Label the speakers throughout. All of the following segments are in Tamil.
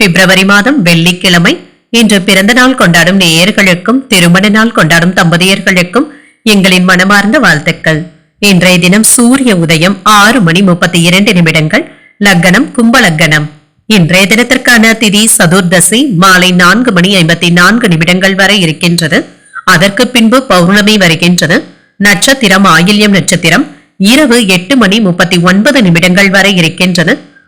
Speaker 1: பிப்ரவரி மாதம் வெள்ளிக்கிழமை. இன்று பிறந்த நாள் கொண்டாடும் நேயர்களுக்கும் திருமண நாள் கொண்டாடும் தம்பதியர்களுக்கும் எங்களின் மனமார்ந்த வாழ்த்துக்கள். இன்றைய தினம் சூரிய உதயம் ஆறு மணி முப்பத்தி இரண்டு நிமிடங்கள். லக்கணம் கும்பலக்கணம். இன்றைய தினத்திற்கான திதி சதுர்தசி மாலை நான்கு மணி ஐம்பத்தி நான்கு நிமிடங்கள் வரை இருக்கின்றது. அதற்கு பின்பு பௌர்ணமி வருகின்றது. நட்சத்திரம் ஆயில்யம் நட்சத்திரம் இரவு எட்டு மணி முப்பத்தி ஒன்பது நிமிடங்கள் வரை இருக்கின்றது.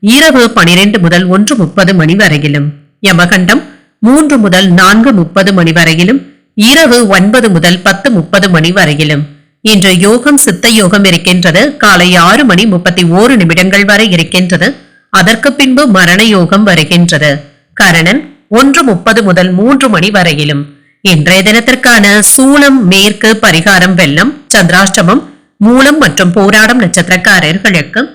Speaker 1: இரவு பனிரெண்டு முதல் ஒன்று முப்பது மணி வரையிலும். யமகண்டம் மூன்று முதல் நான்கு முப்பது மணி வரையிலும் இரவு ஒன்பது முதல் பத்து முப்பது மணி வரையிலும். இன்று யோகம் சித்த யோகம் இருக்கின்றது. காலை ஆறு மணி முப்பத்தி ஓரு நிமிடங்கள் வரை இருக்கின்றது. அதற்கு பின்பு மரண யோகம் வருகின்றது. கரணன் ஒன்று முப்பது முதல் மூன்று மணி வரையிலும். இன்றைய தினத்திற்கான சூலம் மேற்கு பரிகாரம் வெள்ளம் சந்திராஷ்டமம் மூலம் மற்றும் போராடம் நட்சத்திரக்காரர்களுக்கு